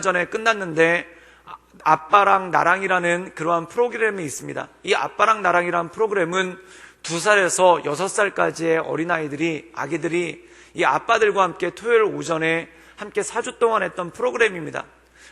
전에 끝났는데 아- 아빠랑 나랑이라는 그러한 프로그램이 있습니다. 이 아빠랑 나랑이라는 프로그램은 두 살에서 여섯 살까지의 어린아이들이 아기들이 이 아빠들과 함께 토요일 오전에 함께 4주 동안 했던 프로그램입니다.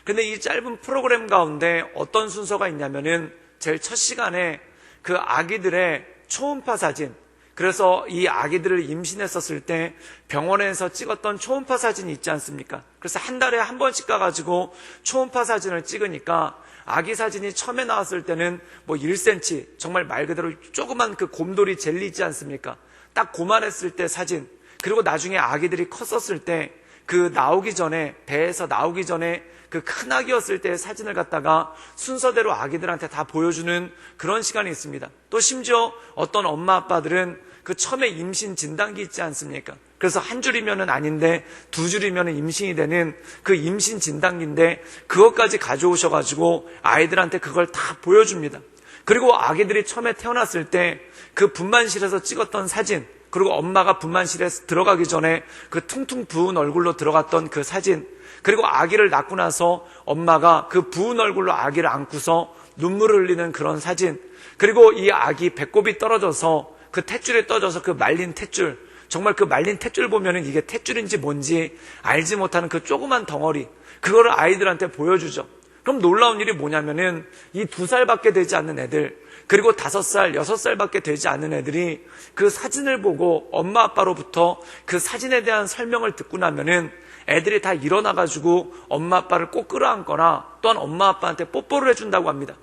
근데 이 짧은 프로그램 가운데 어떤 순서가 있냐면은 제일 첫 시간에 그 아기들의 초음파 사진 그래서 이 아기들을 임신했었을 때 병원에서 찍었던 초음파 사진이 있지 않습니까? 그래서 한 달에 한 번씩 가가지고 초음파 사진을 찍으니까 아기 사진이 처음에 나왔을 때는 뭐 1cm, 정말 말 그대로 조그만 그 곰돌이 젤리 있지 않습니까? 딱 고만했을 때 사진, 그리고 나중에 아기들이 컸었을 때 그 나오기 전에, 배에서 나오기 전에 그 큰 아기였을 때의 사진을 갖다가 순서대로 아기들한테 다 보여주는 그런 시간이 있습니다. 또 심지어 어떤 엄마 아빠들은 그 처음에 임신 진단기 있지 않습니까? 그래서 한 줄이면은 아닌데 두 줄이면은 임신이 되는 그 임신 진단기인데 그것까지 가져오셔가지고 아이들한테 그걸 다 보여줍니다. 그리고 아기들이 처음에 태어났을 때 그 분만실에서 찍었던 사진 그리고 엄마가 분만실에 들어가기 전에 그 퉁퉁 부은 얼굴로 들어갔던 그 사진 그리고 아기를 낳고 나서 엄마가 그 부은 얼굴로 아기를 안고서 눈물을 흘리는 그런 사진 그리고 이 아기 배꼽이 떨어져서 그 탯줄에 떠져서 그 말린 탯줄 정말 그 말린 탯줄 보면은 이게 탯줄인지 뭔지 알지 못하는 그 조그만 덩어리 그거를 아이들한테 보여주죠. 그럼 놀라운 일이 뭐냐면은 이 두 살밖에 되지 않는 애들 그리고 다섯 살, 여섯 살밖에 되지 않는 애들이 그 사진을 보고 엄마 아빠로부터 그 사진에 대한 설명을 듣고 나면은 애들이 다 일어나가지고 엄마 아빠를 꼭 끌어안거나 또한 엄마 아빠한테 뽀뽀를 해준다고 합니다.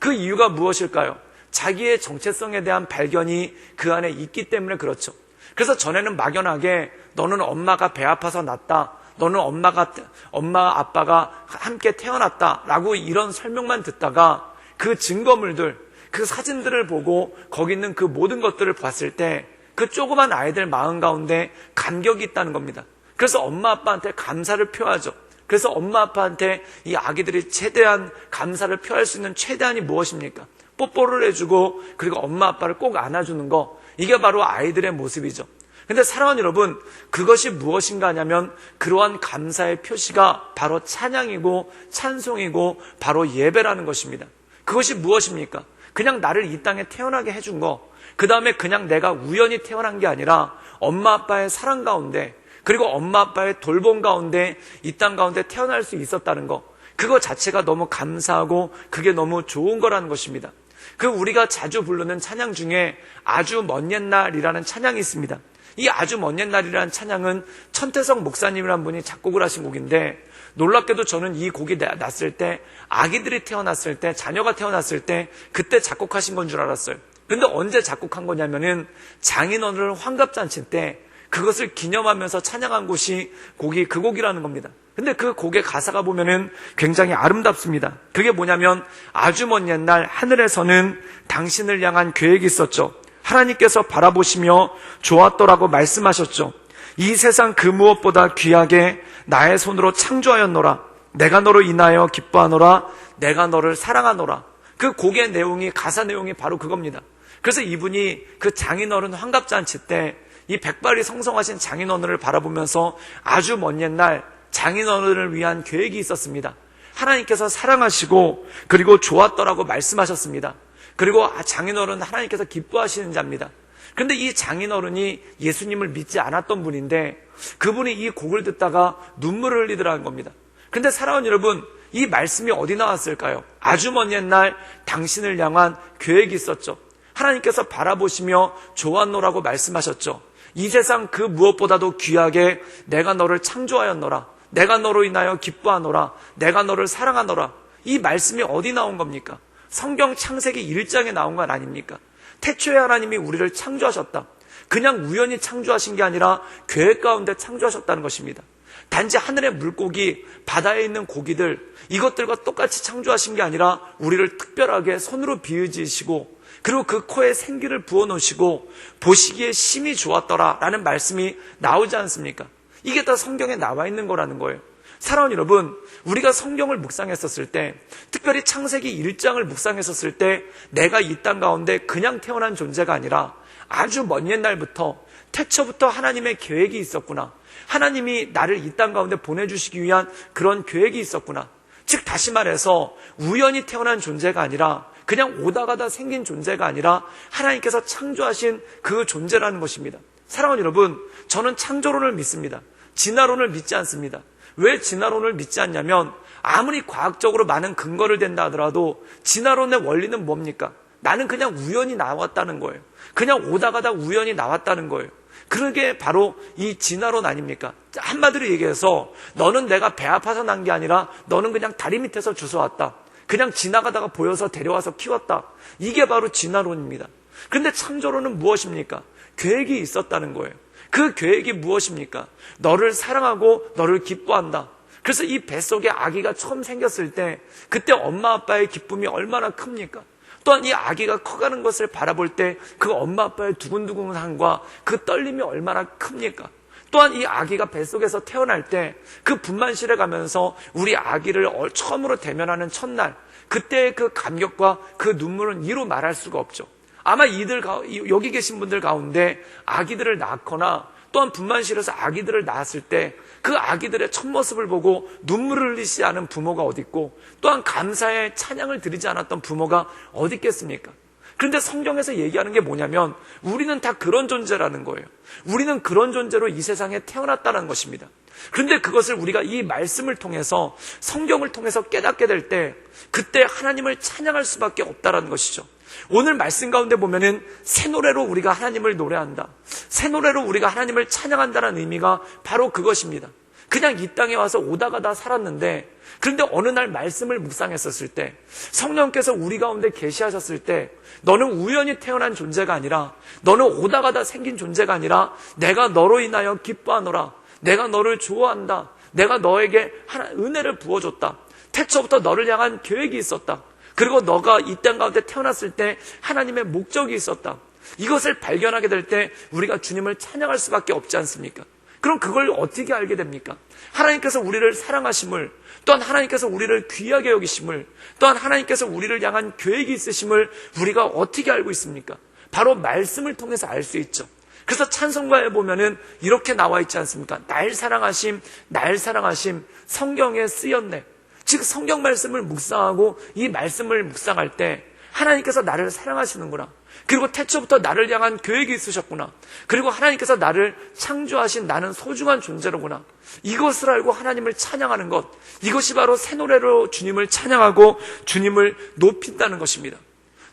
그 이유가 무엇일까요? 자기의 정체성에 대한 발견이 그 안에 있기 때문에 그렇죠. 그래서 전에는 막연하게 너는 엄마가 배 아파서 낳았다. 너는 엄마가, 엄마, 아빠가 함께 태어났다라고 이런 설명만 듣다가 그 증거물들, 그 사진들을 보고 거기 있는 그 모든 것들을 봤을 때 그 조그만 아이들 마음 가운데 감격이 있다는 겁니다. 그래서 엄마, 아빠한테 감사를 표하죠. 그래서 엄마, 아빠한테 이 아기들이 최대한 감사를 표할 수 있는 최대한이 무엇입니까? 뽀뽀를 해주고 그리고 엄마, 아빠를 꼭 안아주는 거. 이게 바로 아이들의 모습이죠. 근데 사랑하는 여러분, 그것이 무엇인가 하냐면 그러한 감사의 표시가 바로 찬양이고 찬송이고 바로 예배라는 것입니다. 그것이 무엇입니까? 그냥 나를 이 땅에 태어나게 해준 거. 그 다음에 그냥 내가 우연히 태어난 게 아니라 엄마 아빠의 사랑 가운데 그리고 엄마 아빠의 돌봄 가운데 이 땅 가운데 태어날 수 있었다는 거. 그거 자체가 너무 감사하고 그게 너무 좋은 거라는 것입니다. 그 우리가 자주 부르는 찬양 중에 아주 먼 옛날이라는 찬양이 있습니다. 이 아주 먼 옛날이라는 찬양은 천태성 목사님이라는 분이 작곡을 하신 곡인데 놀랍게도 저는 이 곡이 나- 났을 때 아기들이 태어났을 때 자녀가 태어났을 때 그때 작곡하신 건 줄 알았어요. 근데 언제 작곡한 거냐면은 장인어른 환갑잔치 때 그것을 기념하면서 찬양한 곳이 곡이 그 곡이라는 겁니다. 근데 그 곡의 가사가 보면은 굉장히 아름답습니다. 그게 뭐냐면 아주 먼 옛날 하늘에서는 당신을 향한 계획이 있었죠. 하나님께서 바라보시며 좋았더라고 말씀하셨죠. 이 세상 그 무엇보다 귀하게 나의 손으로 창조하였노라. 내가 너로 인하여 기뻐하노라. 내가 너를 사랑하노라. 그 곡의 내용이 가사 내용이 바로 그겁니다. 그래서 이분이 그 장인어른 환갑잔치 때 이 백발이 성성하신 장인어른을 바라보면서 아주 먼 옛날 장인어른을 위한 계획이 있었습니다. 하나님께서 사랑하시고 그리고 좋았더라고 말씀하셨습니다. 그리고 아, 장인어른 하나님께서 기뻐하시는 자입니다. 그런데 이 장인어른이 예수님을 믿지 않았던 분인데 그분이 이 곡을 듣다가 눈물을 흘리더라는 겁니다. 근데 사랑하는 여러분, 이 말씀이 어디 나왔을까요? 아주 먼 옛날 당신을 향한 계획이 있었죠. 하나님께서 바라보시며 좋았노라고 말씀하셨죠. 이 세상 그 무엇보다도 귀하게 내가 너를 창조하였노라. 내가 너로 인하여 기뻐하노라. 내가 너를 사랑하노라. 이 말씀이 어디 나온 겁니까? 성경 창세기 1장에 나온 건 아닙니까? 태초에 하나님이 우리를 창조하셨다. 그냥 우연히 창조하신 게 아니라 계획 가운데 창조하셨다는 것입니다. 단지 하늘의 물고기, 바다에 있는 고기들, 이것들과 똑같이 창조하신 게 아니라 우리를 특별하게 손으로 비유지시고 그리고 그 코에 생기를 부어 놓으시고 보시기에 심히 좋았더라 라는 말씀이 나오지 않습니까? 이게 다 성경에 나와 있는 거라는 거예요. 사랑하는 여러분, 우리가 성경을 묵상했었을 때, 특별히 창세기 1장을 묵상했었을 때, 내가 이 땅 가운데 그냥 태어난 존재가 아니라 아주 먼 옛날부터 태초부터 하나님의 계획이 있었구나. 하나님이 나를 이 땅 가운데 보내주시기 위한 그런 계획이 있었구나. 즉, 다시 말해서 우연히 태어난 존재가 아니라 그냥 오다 가다 생긴 존재가 아니라 하나님께서 창조하신 그 존재라는 것입니다. 사랑하는 여러분, 저는 창조론을 믿습니다. 진화론을 믿지 않습니다. 왜 진화론을 믿지 않냐면 아무리 과학적으로 많은 근거를 댄다 하더라도 진화론의 원리는 뭡니까? 나는 그냥 우연히 나왔다는 거예요. 그냥 오다 가다 우연히 나왔다는 거예요. 그러게 바로 이 진화론 아닙니까? 한마디로 얘기해서 너는 내가 배 아파서 난 게 아니라 너는 그냥 다리 밑에서 주워왔다. 그냥 지나가다가 보여서 데려와서 키웠다. 이게 바로 진화론입니다. 그런데 창조론은 무엇입니까? 계획이 있었다는 거예요. 그 계획이 무엇입니까? 너를 사랑하고 너를 기뻐한다. 그래서 이 뱃속에 아기가 처음 생겼을 때 그때 엄마 아빠의 기쁨이 얼마나 큽니까? 또한 이 아기가 커가는 것을 바라볼 때 그 엄마 아빠의 두근두근함과 그 떨림이 얼마나 큽니까? 또한 이 아기가 뱃속에서 태어날 때 그 분만실에 가면서 우리 아기를 처음으로 대면하는 첫날 그때의 그 감격과 그 눈물은 이루 말할 수가 없죠. 아마 이들 가- 여기 계신 분들 가운데 아기들을 낳거나 또한 분만실에서 아기들을 낳았을 때 그 아기들의 첫 모습을 보고 눈물을 흘리지 않은 부모가 어디 있고 또한 감사의 찬양을 드리지 않았던 부모가 어디 있겠습니까? 그런데 성경에서 얘기하는 게 뭐냐면 우리는 다 그런 존재라는 거예요. 우리는 그런 존재로 이 세상에 태어났다는 것입니다. 그런데 그것을 우리가 이 말씀을 통해서 성경을 통해서 깨닫게 될 때 그때 하나님을 찬양할 수밖에 없다라는 것이죠. 오늘 말씀 가운데 보면은 새 노래로 우리가 하나님을 노래한다. 새 노래로 우리가 하나님을 찬양한다는 의미가 바로 그것입니다. 그냥 이 땅에 와서 오다 가다 살았는데 그런데 어느 날 말씀을 묵상했었을 때 성령께서 우리 가운데 계시하셨을 때 너는 우연히 태어난 존재가 아니라 너는 오다 가다 생긴 존재가 아니라 내가 너로 인하여 기뻐하노라 내가 너를 좋아한다 내가 너에게 하나 은혜를 부어줬다 태초부터 너를 향한 계획이 있었다 그리고 너가 이 땅 가운데 태어났을 때 하나님의 목적이 있었다 이것을 발견하게 될 때 우리가 주님을 찬양할 수밖에 없지 않습니까? 그럼 그걸 어떻게 알게 됩니까? 하나님께서 우리를 사랑하심을, 또한 하나님께서 우리를 귀하게 여기심을, 또한 하나님께서 우리를 향한 계획이 있으심을 우리가 어떻게 알고 있습니까? 바로 말씀을 통해서 알 수 있죠. 그래서 찬송가에 보면은 이렇게 나와 있지 않습니까? 날 사랑하심, 날 사랑하심, 성경에 쓰였네. 즉, 성경 말씀을 묵상하고 이 말씀을 묵상할 때 하나님께서 나를 사랑하시는구나. 그리고 태초부터 나를 향한 계획이 있으셨구나. 그리고 하나님께서 나를 창조하신 나는 소중한 존재로구나. 이것을 알고 하나님을 찬양하는 것. 이것이 바로 새 노래로 주님을 찬양하고 주님을 높인다는 것입니다.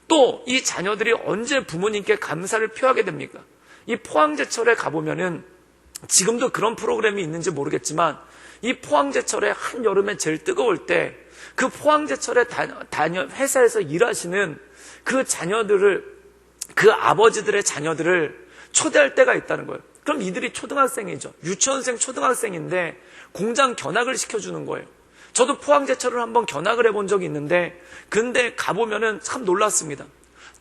또 이 자녀들이 언제 부모님께 감사를 표하게 됩니까? 이 포항제철에 가보면은 지금도 그런 프로그램이 있는지 모르겠지만 이 포항제철에 한 여름에 제일 뜨거울 때 그 포항제철에 다녀 회사에서 일하시는 그 자녀들을 그 아버지들의 자녀들을 초대할 때가 있다는 거예요. 그럼 이들이 초등학생이죠. 유치원생 초등학생인데 공장 견학을 시켜주는 거예요. 저도 포항제철을 한번 견학을 해본 적이 있는데 근데 가보면은 참 놀랐습니다.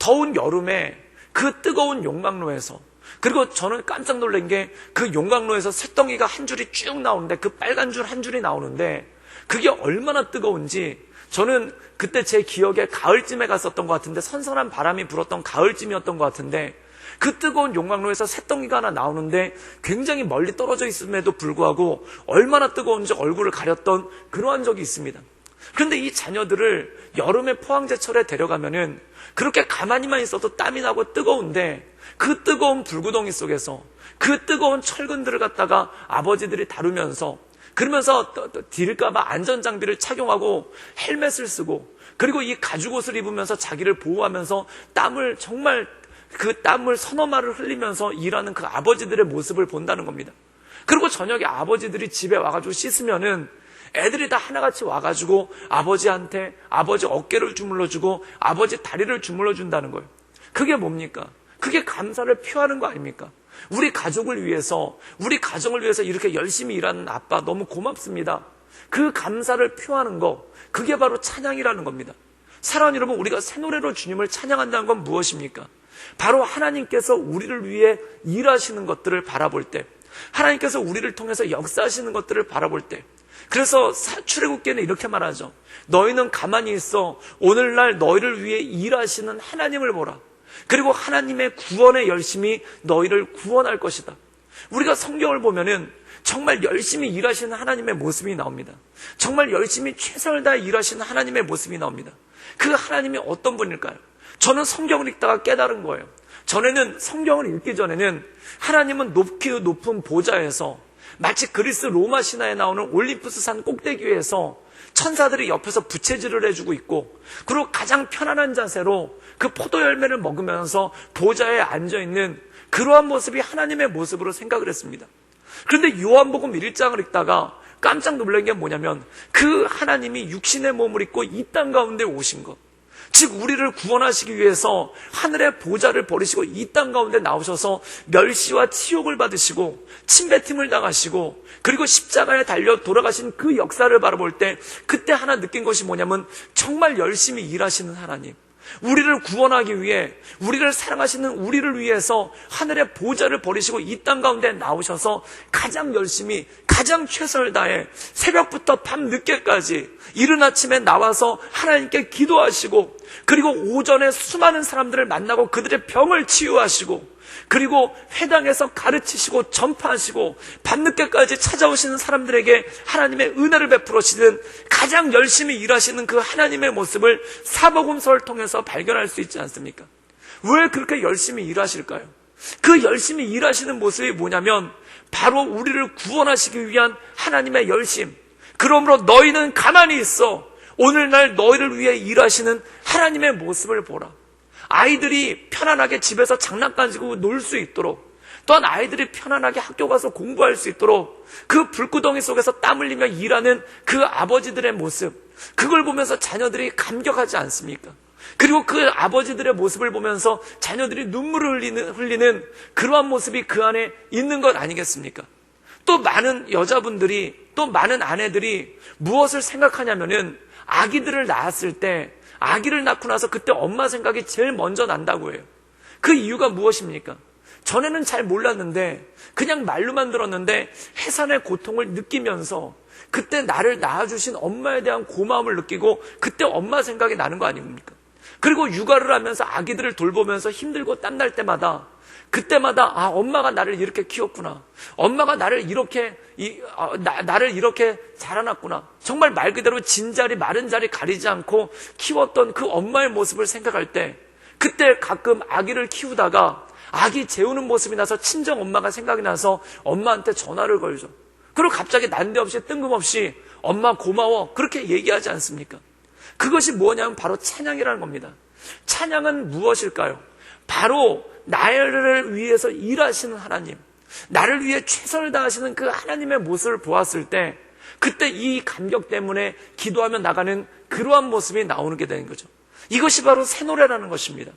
더운 여름에 그 뜨거운 용광로에서 그리고 저는 깜짝 놀란 게 그 용광로에서 쇳덩이가 한 줄이 쭉 나오는데 그 빨간 줄 한 줄이 나오는데 그게 얼마나 뜨거운지 저는 그때 제 기억에 가을쯤에 갔었던 것 같은데 선선한 바람이 불었던 가을쯤이었던 것 같은데 그 뜨거운 용광로에서 쇳덩이가 하나 나오는데 굉장히 멀리 떨어져 있음에도 불구하고 얼마나 뜨거운지 얼굴을 가렸던 그러한 적이 있습니다. 그런데 이 자녀들을 여름에 포항제철에 데려가면은 그렇게 가만히만 있어도 땀이 나고 뜨거운데 그 뜨거운 불구덩이 속에서 그 뜨거운 철근들을 갖다가 아버지들이 다루면서 그러면서 딜까봐 안전장비를 착용하고 헬멧을 쓰고 그리고 이 가죽옷을 입으면서 자기를 보호하면서 땀을 정말 그 땀을 서너 마를 흘리면서 일하는 그 아버지들의 모습을 본다는 겁니다. 그리고 저녁에 아버지들이 집에 와가지고 씻으면은 애들이 다 하나같이 와가지고 아버지한테 아버지 어깨를 주물러주고 아버지 다리를 주물러준다는 거예요. 그게 뭡니까? 그게 감사를 표하는 거 아닙니까? 우리 가족을 위해서, 우리 가정을 위해서 이렇게 열심히 일하는 아빠 너무 고맙습니다. 그 감사를 표하는 거, 그게 바로 찬양이라는 겁니다. 사랑하는 여러분, 우리가 새 노래로 주님을 찬양한다는 건 무엇입니까? 바로 하나님께서 우리를 위해 일하시는 것들을 바라볼 때, 하나님께서 우리를 통해서 역사하시는 것들을 바라볼 때, 그래서 출애굽기에는 이렇게 말하죠. 너희는 가만히 있어 오늘날 너희를 위해 일하시는 하나님을 보라. 그리고 하나님의 구원에 열심히 너희를 구원할 것이다. 우리가 성경을 보면은 정말 열심히 일하시는 하나님의 모습이 나옵니다. 정말 열심히 최선을 다해 일하시는 하나님의 모습이 나옵니다. 그 하나님이 어떤 분일까요? 저는 성경을 읽다가 깨달은 거예요. 전에는 성경을 읽기 전에는 하나님은 높기 높은 보좌에서 마치 그리스 로마 신화에 나오는 올림푸스 산 꼭대기 위에서 천사들이 옆에서 부채질을 해주고 있고 그리고 가장 편안한 자세로 그 포도 열매를 먹으면서 보좌에 앉아 있는 그러한 모습이 하나님의 모습으로 생각을 했습니다. 그런데 요한복음 1장을 읽다가 깜짝 놀란 게 뭐냐면 그 하나님이 육신의 몸을 입고 이 땅 가운데 오신 것. 즉 우리를 구원하시기 위해서 하늘의 보좌를 버리시고 이 땅 가운데 나오셔서 멸시와 치욕을 받으시고 침뱉음을 당하시고 그리고 십자가에 달려 돌아가신 그 역사를 바라볼 때 그때 하나 느낀 것이 뭐냐면 정말 열심히 일하시는 하나님. 우리를 구원하기 위해 우리를 사랑하시는 우리를 위해서 하늘의 보좌를 버리시고 이 땅 가운데 나오셔서 가장 열심히 가장 최선을 다해 새벽부터 밤 늦게까지 이른 아침에 나와서 하나님께 기도하시고 그리고 오전에 수많은 사람들을 만나고 그들의 병을 치유하시고 그리고 회당에서 가르치시고 전파하시고 밤늦게까지 찾아오시는 사람들에게 하나님의 은혜를 베풀어시는 가장 열심히 일하시는 그 하나님의 모습을 사복음서를 통해서 발견할 수 있지 않습니까? 왜 그렇게 열심히 일하실까요? 그 열심히 일하시는 모습이 뭐냐면 바로 우리를 구원하시기 위한 하나님의 열심. 그러므로 너희는 가만히 있어. 오늘날 너희를 위해 일하시는 하나님의 모습을 보라. 아이들이 편안하게 집에서 장난감 지고 놀 수 있도록 또한 아이들이 편안하게 학교 가서 공부할 수 있도록 그 불구덩이 속에서 땀 흘리며 일하는 그 아버지들의 모습 그걸 보면서 자녀들이 감격하지 않습니까? 그리고 그 아버지들의 모습을 보면서 자녀들이 눈물을 흘리는, 흘리는 그러한 모습이 그 안에 있는 것 아니겠습니까? 또 많은 여자분들이 또 많은 아내들이 무엇을 생각하냐면은 아기들을 낳았을 때 아기를 낳고 나서 그때 엄마 생각이 제일 먼저 난다고 해요. 그 이유가 무엇입니까? 전에는 잘 몰랐는데 그냥 말로만 들었는데 해산의 고통을 느끼면서 그때 나를 낳아주신 엄마에 대한 고마움을 느끼고 그때 엄마 생각이 나는 거 아닙니까? 그리고 육아를 하면서 아기들을 돌보면서 힘들고 땀날 때마다 그때마다 아 엄마가 나를 이렇게 키웠구나. 엄마가 나를 이렇게 이, 아, 나, 나를 이렇게 자라났구나. 정말 말 그대로 진 자리 마른 자리 가리지 않고 키웠던 그 엄마의 모습을 생각할 때 그때 가끔 아기를 키우다가 아기 재우는 모습이 나서 친정 엄마가 생각이 나서 엄마한테 전화를 걸죠. 그리고 갑자기 난데없이 뜬금없이 엄마 고마워 그렇게 얘기하지 않습니까? 그것이 뭐냐면 바로 찬양이라는 겁니다. 찬양은 무엇일까요? 바로 나를 위해서 일하시는 하나님, 나를 위해 최선을 다하시는 그 하나님의 모습을 보았을 때, 그때 이 감격 때문에 기도하며 나가는 그러한 모습이 나오게 되는 거죠. 이것이 바로 새 노래라는 것입니다.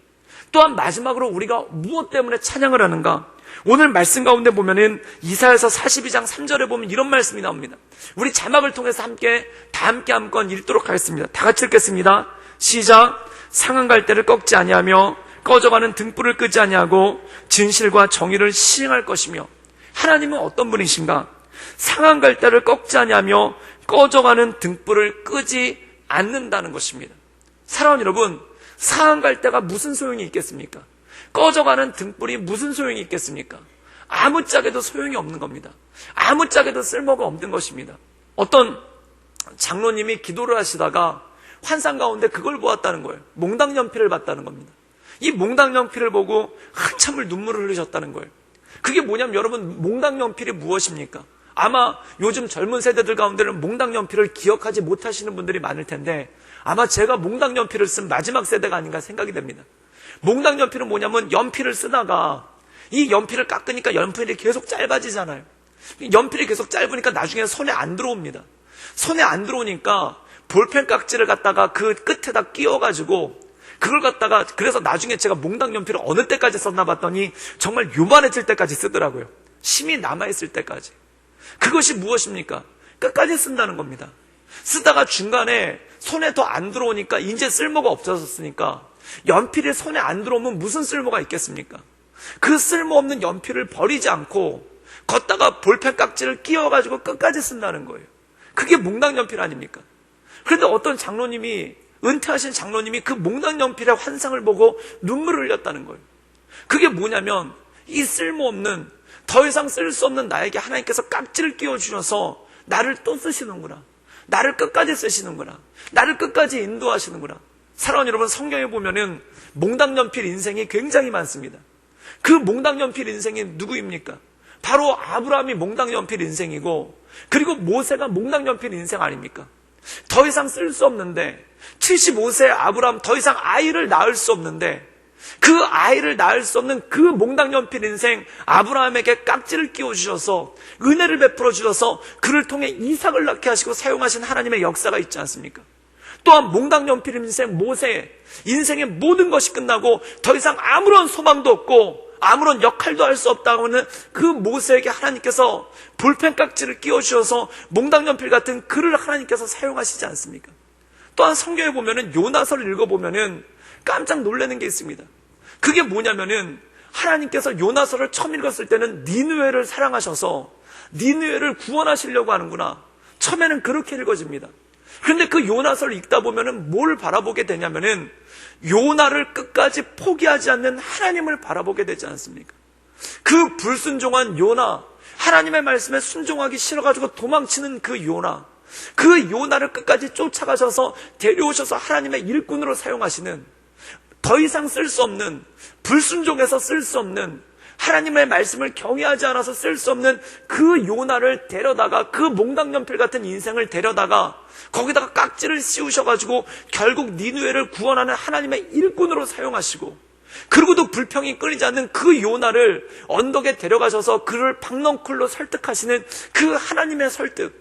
또한 마지막으로 우리가 무엇 때문에 찬양을 하는가? 오늘 말씀 가운데 보면은 이사에서 42장 3절에 보면 이런 말씀이 나옵니다. 우리 자막을 통해서 함께 다 함께 한번 읽도록 하겠습니다. 다 같이 읽겠습니다. 시작. 상한 갈대를 꺾지 아니하며 꺼져가는 등불을 끄지 아니하고 진실과 정의를 시행할 것이며 하나님은 어떤 분이신가? 상한 갈대를 꺾지 아니하며 꺼져가는 등불을 끄지 않는다는 것입니다. 사랑하는 여러분, 상한 갈대가 무슨 소용이 있겠습니까? 꺼져가는 등불이 무슨 소용이 있겠습니까? 아무짝에도 소용이 없는 겁니다. 아무짝에도 쓸모가 없는 것입니다. 어떤 장로님이 기도를 하시다가 환상 가운데 그걸 보았다는 거예요. 몽당 연필을 봤다는 겁니다. 이 몽당 연필을 보고 한참을 눈물을 흘리셨다는 거예요. 그게 뭐냐면 여러분 몽당 연필이 무엇입니까? 아마 요즘 젊은 세대들 가운데는 몽당 연필을 기억하지 못하시는 분들이 많을 텐데 아마 제가 몽당 연필을 쓴 마지막 세대가 아닌가 생각이 됩니다. 몽당 연필은 뭐냐면 연필을 쓰다가 이 연필을 깎으니까 연필이 계속 짧아지잖아요. 연필이 계속 짧으니까 나중에 손에 안 들어옵니다. 손에 안 들어오니까 볼펜 깍지를 갖다가 그 끝에다 끼워가지고 그걸 갖다가 그래서 나중에 제가 몽당 연필을 어느 때까지 썼나 봤더니 정말 요만해질 때까지 쓰더라고요. 심이 남아있을 때까지. 그것이 무엇입니까? 끝까지 쓴다는 겁니다. 쓰다가 중간에 손에 더 안 들어오니까 이제 쓸모가 없어졌으니까 연필이 손에 안 들어오면 무슨 쓸모가 있겠습니까? 그 쓸모없는 연필을 버리지 않고 걷다가 볼펜 깍지를 끼워가지고 끝까지 쓴다는 거예요. 그게 몽당 연필 아닙니까? 그런데 어떤 장로님이 은퇴하신 장로님이 그 몽당 연필의 환상을 보고 눈물을 흘렸다는 거예요. 그게 뭐냐면 이 쓸모없는 더 이상 쓸 수 없는 나에게 하나님께서 깍지를 끼워주셔서 나를 또 쓰시는구나. 나를 끝까지 쓰시는구나. 나를 끝까지 인도하시는구나. 사랑하는 여러분, 성경에 보면은 몽당 연필 인생이 굉장히 많습니다. 그 몽당 연필 인생이 누구입니까? 바로 아브라함이 몽당 연필 인생이고, 그리고 모세가 몽당 연필 인생 아닙니까? 더 이상 쓸 수 없는데, 75세 아브라함 더 이상 아이를 낳을 수 없는데, 그 아이를 낳을 수 없는 그 몽당연필 인생 아브라함에게 깍지를 끼워 주셔서 은혜를 베풀어 주셔서 그를 통해 이삭을 낳게 하시고 사용하신 하나님의 역사가 있지 않습니까? 또한 몽당연필 인생 모세 인생의 모든 것이 끝나고 더 이상 아무런 소망도 없고 아무런 역할도 할 수 없다고 하는 그 모세에게 하나님께서 볼펜 깍지를 끼워주셔서 몽당연필 같은 글을 하나님께서 사용하시지 않습니까? 또한 성경에 보면은 요나서를 읽어보면은 깜짝 놀라는 게 있습니다. 그게 뭐냐면은 하나님께서 요나서를 처음 읽었을 때는 니누에를 사랑하셔서 니누에를 구원하시려고 하는구나. 처음에는 그렇게 읽어집니다. 그런데 그 요나서를 읽다 보면은 뭘 바라보게 되냐면은 요나를 끝까지 포기하지 않는 하나님을 바라보게 되지 않습니까? 그 불순종한 요나, 하나님의 말씀에 순종하기 싫어가지고 도망치는 그 요나, 그 요나를 끝까지 쫓아가셔서 데려오셔서 하나님의 일꾼으로 사용하시는 더 이상 쓸 수 없는 불순종해서 쓸 수 없는 하나님의 말씀을 경외하지 않아서 쓸 수 없는 그 요나를 데려다가 그 몽당연필 같은 인생을 데려다가 거기다가 깍지를 씌우셔가지고 결국 니누에를 구원하는 하나님의 일꾼으로 사용하시고 그리고도 불평이 끊이지 않는 그 요나를 언덕에 데려가셔서 그를 박넝쿨로 설득하시는 그 하나님의 설득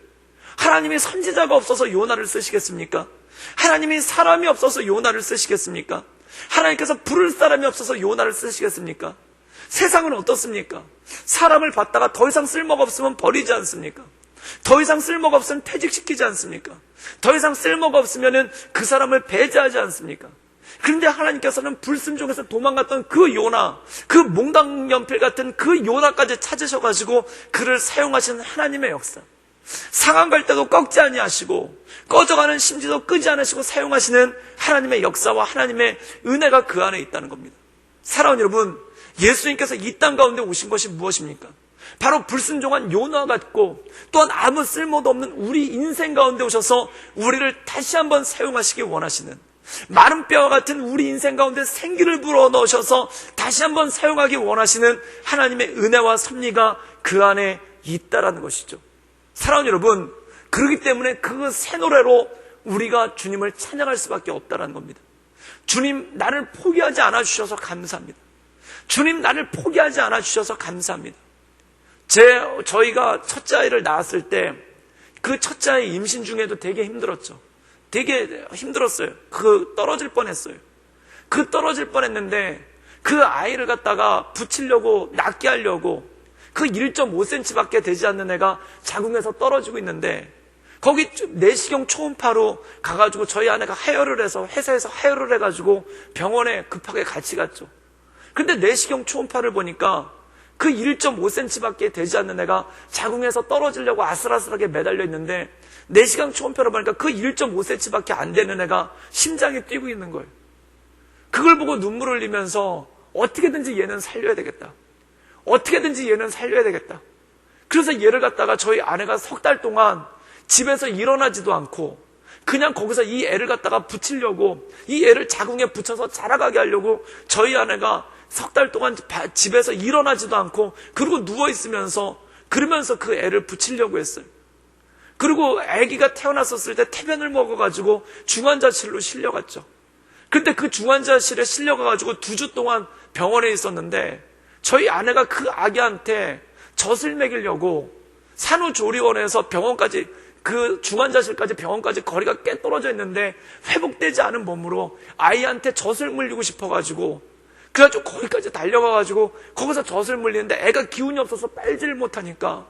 하나님이 선지자가 없어서 요나를 쓰시겠습니까? 하나님이 사람이 없어서 요나를 쓰시겠습니까? 하나님께서 부를 사람이 없어서 요나를 쓰시겠습니까? 세상은 어떻습니까? 사람을 받다가 더 이상 쓸모가 없으면 버리지 않습니까? 더 이상 쓸모가 없으면 퇴직시키지 않습니까? 더 이상 쓸모가 없으면 그 사람을 배제하지 않습니까? 그런데 하나님께서는 불순종해서 도망갔던 그 요나, 그 몽당연필 같은 그 요나까지 찾으셔가지고 그를 사용하시는 하나님의 역사. 상한 갈 때도 꺾지 아니하시고 꺼져가는 심지도 끄지 않으시고 사용하시는 하나님의 역사와 하나님의 은혜가 그 안에 있다는 겁니다. 사랑하는 여러분, 예수님께서 이 땅 가운데 오신 것이 무엇입니까? 바로 불순종한 요나 같고 또한 아무 쓸모도 없는 우리 인생 가운데 오셔서 우리를 다시 한번 사용하시기 원하시는 마른 뼈와 같은 우리 인생 가운데 생기를 불어 넣으셔서 다시 한번 사용하기 원하시는 하나님의 은혜와 섭리가 그 안에 있다라는 것이죠. 사랑하는 여러분, 그렇기 때문에 그 새 노래로 우리가 주님을 찬양할 수밖에 없다는 겁니다. 주님, 나를 포기하지 않아 주셔서 감사합니다. 주님, 나를 포기하지 않아 주셔서 감사합니다. 제, 저희가 첫째 아이를 낳았을 때, 그 첫째 아이 임신 중에도 되게 힘들었죠. 되게 힘들었어요. 그 떨어질 뻔 했어요. 그 떨어질 뻔 했는데, 그 아이를 갖다가 붙이려고, 낫게 하려고, 그 1.5cm밖에 되지 않는 애가 자궁에서 떨어지고 있는데 거기 내시경 초음파로 가가지고 저희 아내가 하혈을 해서 회사에서 하혈을 해가지고 병원에 급하게 같이 갔죠. 근데 내시경 초음파를 보니까 그 1.5cm밖에 되지 않는 애가 자궁에서 떨어지려고 아슬아슬하게 매달려 있는데 내시경 초음파를 보니까 그 1.5cm밖에 안 되는 애가 심장이 뛰고 있는 거예요. 그걸 보고 눈물을 흘리면서 어떻게든지 얘는 살려야 되겠다. 어떻게든지 얘는 살려야 되겠다. 그래서 얘를 갖다가 저희 아내가 석 달 동안 집에서 일어나지도 않고 그냥 거기서 이 애를 갖다가 붙이려고 이 애를 자궁에 붙여서 자라가게 하려고 저희 아내가 석 달 동안 집에서 일어나지도 않고 그리고 누워 있으면서 그러면서 그 애를 붙이려고 했어요. 그리고 아기가 태어났었을 때 태변을 먹어가지고 중환자실로 실려갔죠. 근데 그 중환자실에 실려가가지고 두 주 동안 병원에 있었는데 저희 아내가 그 아기한테 젖을 먹이려고 산후조리원에서 병원까지 그 중환자실까지 병원까지 거리가 꽤 떨어져 있는데 회복되지 않은 몸으로 아이한테 젖을 물리고 싶어가지고 그래가지고 거기까지 달려가가지고 거기서 젖을 물리는데 애가 기운이 없어서 빨지를 못하니까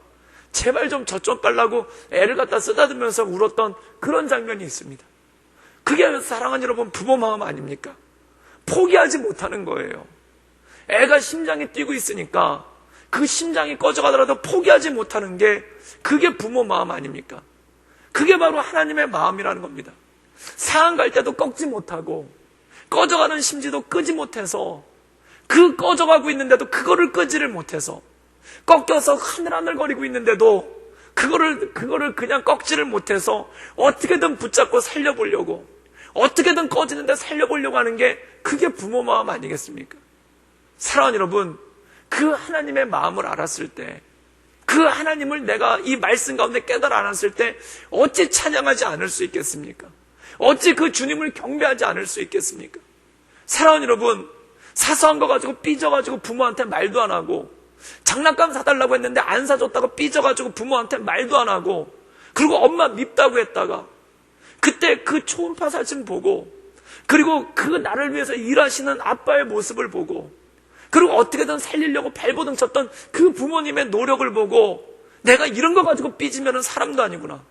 제발 좀 젖 좀 빨라고 애를 갖다 쓰다듬으면서 울었던 그런 장면이 있습니다. 그게 사랑하는 여러분 부모 마음 아닙니까? 포기하지 못하는 거예요. 애가 심장이 뛰고 있으니까 그 심장이 꺼져가더라도 포기하지 못하는 게 그게 부모 마음 아닙니까? 그게 바로 하나님의 마음이라는 겁니다. 상한 갈 때도 꺾지 못하고 꺼져가는 심지도 끄지 못해서 그 꺼져가고 있는데도 그거를 끄지를 못해서 꺾여서 하늘하늘거리고 있는데도 그거를 그거를 그냥 꺾지를 못해서 어떻게든 붙잡고 살려보려고 어떻게든 꺼지는데 살려보려고 하는 게 그게 부모 마음 아니겠습니까? 사랑하는 여러분, 그 하나님의 마음을 알았을 때, 그 하나님을 내가 이 말씀 가운데 깨달아 알았을 때, 어찌 찬양하지 않을 수 있겠습니까? 어찌 그 주님을 경배하지 않을 수 있겠습니까? 사랑하는 여러분, 사소한 거 가지고 삐져가지고 부모한테 말도 안 하고, 장난감 사달라고 했는데 안 사줬다고 삐져가지고 부모한테 말도 안 하고, 그리고 엄마 밉다고 했다가, 그때 그 초음파 사진 보고, 그리고 그 나를 위해서 일하시는 아빠의 모습을 보고, 그리고 어떻게든 살리려고 발버둥 쳤던 그 부모님의 노력을 보고, 내가 이런 거 가지고 삐지면 사람도 아니구나.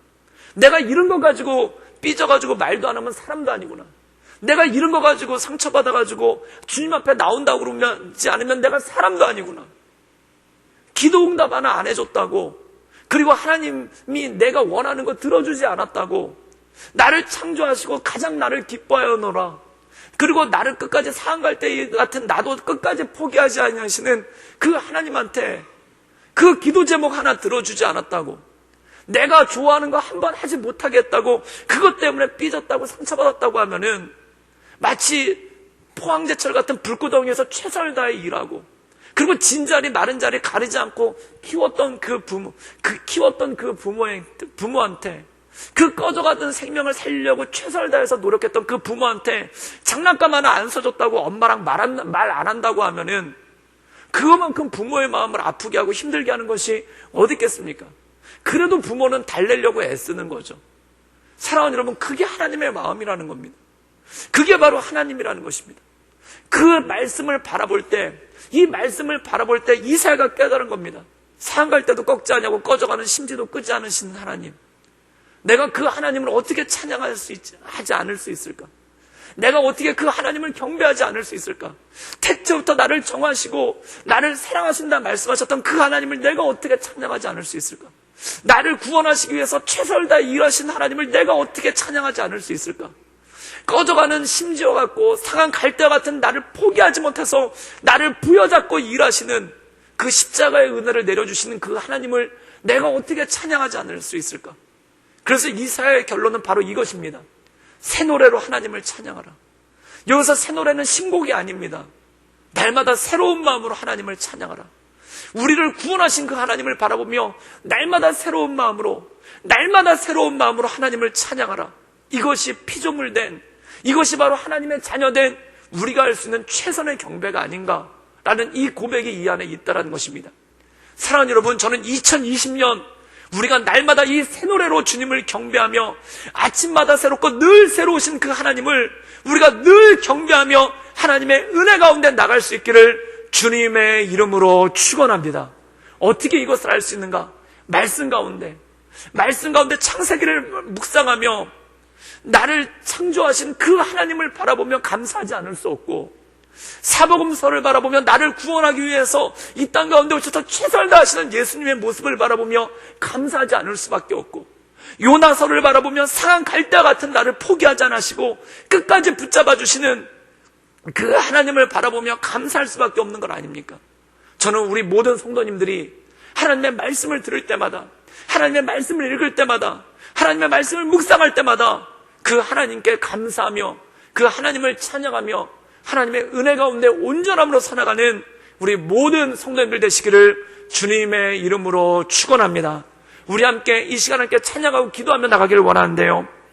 내가 이런 거 가지고 삐져가지고 말도 안 하면 사람도 아니구나. 내가 이런 거 가지고 상처받아가지고 주님 앞에 나온다고 그러지 않으면 내가 사람도 아니구나. 기도 응답 하나 안 해줬다고. 그리고 하나님이 내가 원하는 거 들어주지 않았다고. 나를 창조하시고 가장 나를 기뻐하여 노라. 그리고 나를 끝까지 사랑 갈때 같은 나도 끝까지 포기하지 아니하시는 그 하나님한테 그 기도 제목 하나 들어주지 않았다고. 내가 좋아하는 거 한 번 하지 못하겠다고 그것 때문에 삐졌다고 상처받았다고 하면은 마치 포항제철 같은 불구덩이에서 최선을 다해 일하고 그리고 진 자리 마른 자리 가리지 않고 키웠던 그 부모 그 키웠던 그 부모의 부모한테 그 꺼져가던 생명을 살리려고 최선을 다해서 노력했던 그 부모한테 장난감 하나 안 써줬다고 엄마랑 말 안 한다고 하면은 그만큼 부모의 마음을 아프게 하고 힘들게 하는 것이 어디 있겠습니까? 그래도 부모는 달래려고 애쓰는 거죠. 사랑하는 여러분, 그게 하나님의 마음이라는 겁니다. 그게 바로 하나님이라는 것입니다. 그 말씀을 바라볼 때, 이 말씀을 바라볼 때 이사야가 깨달은 겁니다. 상갈 때도 꺾지 않냐고 꺼져가는 심지도 끄지 않으시는 하나님. 내가 그 하나님을 어떻게 찬양할 수 있지, 하지 않을 수 있을까? 내가 어떻게 그 하나님을 경배하지 않을 수 있을까? 태초부터 나를 정하시고 나를 사랑하신다 말씀하셨던 그 하나님을 내가 어떻게 찬양하지 않을 수 있을까? 나를 구원하시기 위해서 최선을 다해 일하신 하나님을 내가 어떻게 찬양하지 않을 수 있을까? 꺼져가는 심지어 같고 상한 갈대 같은 나를 포기하지 못해서 나를 부여잡고 일하시는 그 십자가의 은혜를 내려주시는 그 하나님을 내가 어떻게 찬양하지 않을 수 있을까? 그래서 이사야의 결론은 바로 이것입니다. 새 노래로 하나님을 찬양하라. 여기서 새 노래는 신곡이 아닙니다. 날마다 새로운 마음으로 하나님을 찬양하라. 우리를 구원하신 그 하나님을 바라보며 날마다 새로운 마음으로 날마다 새로운 마음으로 하나님을 찬양하라. 이것이 피조물 된 이것이 바로 하나님의 자녀된 우리가 할 수 있는 최선의 경배가 아닌가라는 이 고백이 이 안에 있다라는 것입니다. 사랑하는 여러분, 저는 2020년 우리가 날마다 이 새 노래로 주님을 경배하며 아침마다 새롭고 늘 새로우신 그 하나님을 우리가 늘 경배하며 하나님의 은혜 가운데 나갈 수 있기를 주님의 이름으로 축원합니다. 어떻게 이것을 알 수 있는가? 말씀 가운데 말씀 가운데 창세기를 묵상하며 나를 창조하신 그 하나님을 바라보며 감사하지 않을 수 없고 사복음서를 바라보며 나를 구원하기 위해서 이 땅 가운데 오셔서 최선을 다하시는 예수님의 모습을 바라보며 감사하지 않을 수밖에 없고 요나서를 바라보며 상한 갈대 같은 나를 포기하지 않으시고 끝까지 붙잡아 주시는 그 하나님을 바라보며 감사할 수밖에 없는 것 아닙니까? 저는 우리 모든 성도님들이 하나님의 말씀을 들을 때마다 하나님의 말씀을 읽을 때마다 하나님의 말씀을 묵상할 때마다 그 하나님께 감사하며 그 하나님을 찬양하며 하나님의 은혜 가운데 온전함으로 살아가는 우리 모든 성도님들 되시기를 주님의 이름으로 축원합니다. 우리 함께 이 시간 함께 찬양하고 기도하며 나가기를 원하는데요.